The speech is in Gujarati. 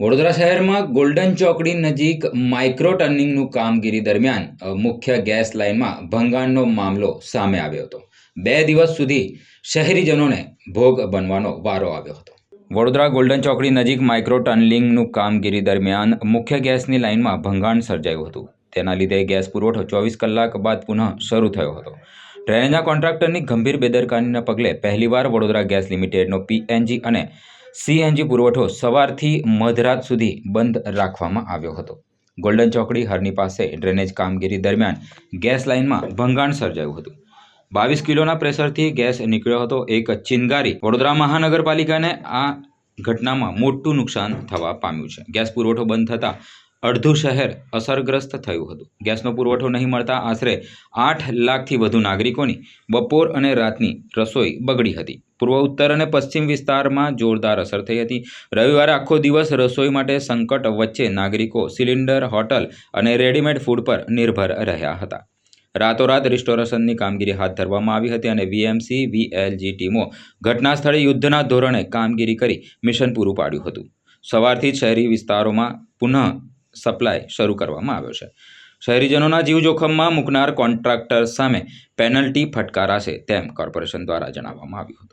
વડોદરા શહેરમાં ગોલ્ડન ચોકડી નજીક માઇક્રો ટર્નિંગનું કામગીરી દરમિયાન મુખ્ય ગેસ લાઇનમાં ભંગાણનો મામલો સામે આવ્યો હતો. બે દિવસ સુધી શહેરીજનોને ભોગ બનવાનો વારો આવ્યો હતો. વડોદરા ગોલ્ડન ચોકડી નજીક માઇક્રો ટર્નિંગનું કામગીરી દરમિયાન મુખ્ય ગેસની લાઇનમાં ભંગાણ સર્જાયું હતું. તેના લીધે ગેસ પુરવઠો ચોવીસ કલાક બાદ પુનઃ શરૂ થયો હતો. ડ્રેનેજના કોન્ટ્રાક્ટરની ગંભીર બેદરકારીના પગલે પહેલીવાર વડોદરા ગેસ લિમિટેડનો પીએનજી અને સીએનજી પુરવઠો સવારથી મધરાત સુધી બંધ રાખવામાં આવ્યો હતો. ગોલ્ડન ચોકડી હરની પાસે ડ્રેનેજ કામગીરી દરમિયાન ગેસ લાઇનમાં ભંગાણ સર્જાયું હતું. બાવીસ કિલોના પ્રેશરથી ગેસ નીકળ્યો હતો. એક ચિનગારી વડોદરા મહાનગરપાલિકાને આ ઘટનામાં મોટું નુકસાન થવા પામ્યું છે. ગેસ પુરવઠો બંધ થતાં અડધું શહેર અસરગ્રસ્ત થયું હતું. ગેસનો પુરવઠો નહીં મળતા આશરે આઠ લાખથી વધુ નાગરિકોની બપોર અને રાતની રસોઈ બગડી હતી. પૂર્વ ઉત્તર અને પશ્ચિમ વિસ્તારમાં જોરદાર અસર થઈ હતી. રવિવારે આખો દિવસ રસોઈ માટે સંકટ વચ્ચે નાગરિકો સિલિન્ડર, હોટલ અને રેડીમેડ ફૂડ પર નિર્ભર રહ્યા હતા. રાતોરાત રિસ્ટોરેશનની કામગીરી હાથ ધરવામાં આવી હતી અને વીએમસી, વીએલજી ટીમો ઘટના સ્થળે યુદ્ધના ધોરણે કામગીરી કરી મિશન પૂરું પાડ્યું હતું. સવારથી શહેરી વિસ્તારોમાં પુનઃ સપ્લાય શરૂ કરવામાં આવ્યો છે. શહેરીજનોના જીવ જોખમમાં મૂકનાર કોન્ટ્રાક્ટર સામે પેનલ્ટી ફટકારાશે તેમ કોર્પોરેશન દ્વારા જણાવવામાં આવ્યું હતું.